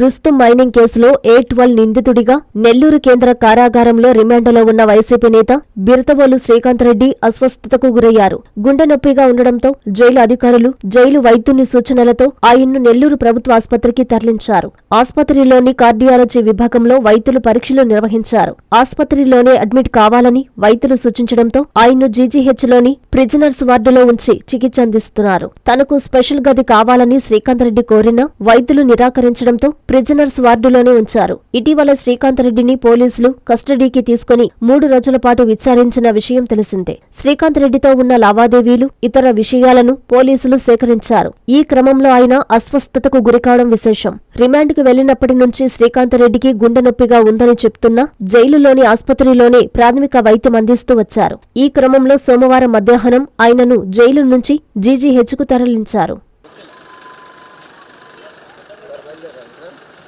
Rustom mining కేసులో ఏ twelve నిందితుడిగా నెల్లూరు కేంద్ర కారాగారంలో రిమాండ్లో ఉన్న వైసీపీ నేత బిరతవోలు శ్రీకాంత్ రెడ్డి అస్వస్థతకు గురయ్యారు. గుండె నొప్పిగా ఉండడంతో జైలు అధికారులు జైలు వైద్యుని సూచనలతో ఆయన్ను నెల్లూరు ప్రభుత్వ ఆసుపత్రికి తరలించారు. ఆసుపత్రిలోని కార్డియాలజీ విభాగంలో వైద్యులు పరీక్షలు నిర్వహించారు. ఆసుపత్రిలోనే అడ్మిట్ కావాలని వైద్యులు సూచించడంతో ఆయన్ను జీజీహెచ్లోని ప్రిజనర్స్ వార్డులో ఉంచి చికిత్స అందిస్తున్నారు. తనకు స్పెషల్ గది కావాలని శ్రీకాంత్ రెడ్డి కోరినా వైద్యులు నిరాకరించడంతో ప్రిజనర్స్ వార్డులోనే ఉంచారు. ఇటీవల శ్రీకాంత్ రెడ్డిని పోలీసులు కస్టడీకి తీసుకుని మూడు రోజుల పాటు విచారించిన విషయం తెలిసిందే. శ్రీకాంత్ రెడ్డితో ఉన్న లావాదేవీలు ఇతర విషయాలను పోలీసులు సేకరించారు. ఈ క్రమంలో ఆయన అస్వస్థతకు గురికావడం విశేషం. రిమాండ్కి వెళ్ళినప్పటి నుంచి శ్రీకాంత్ రెడ్డికి గుండె నొప్పిగా ఉందని చెప్తున్నా జైలులోని ఆసుపత్రిలోనే ప్రాథమిక వైద్యం అందిస్తూ వచ్చారు. ఈ క్రమంలో సోమవారం మధ్యాహ్నం ఆయనను జైలు నుంచి జీజీహెచ్కు తరలించారు.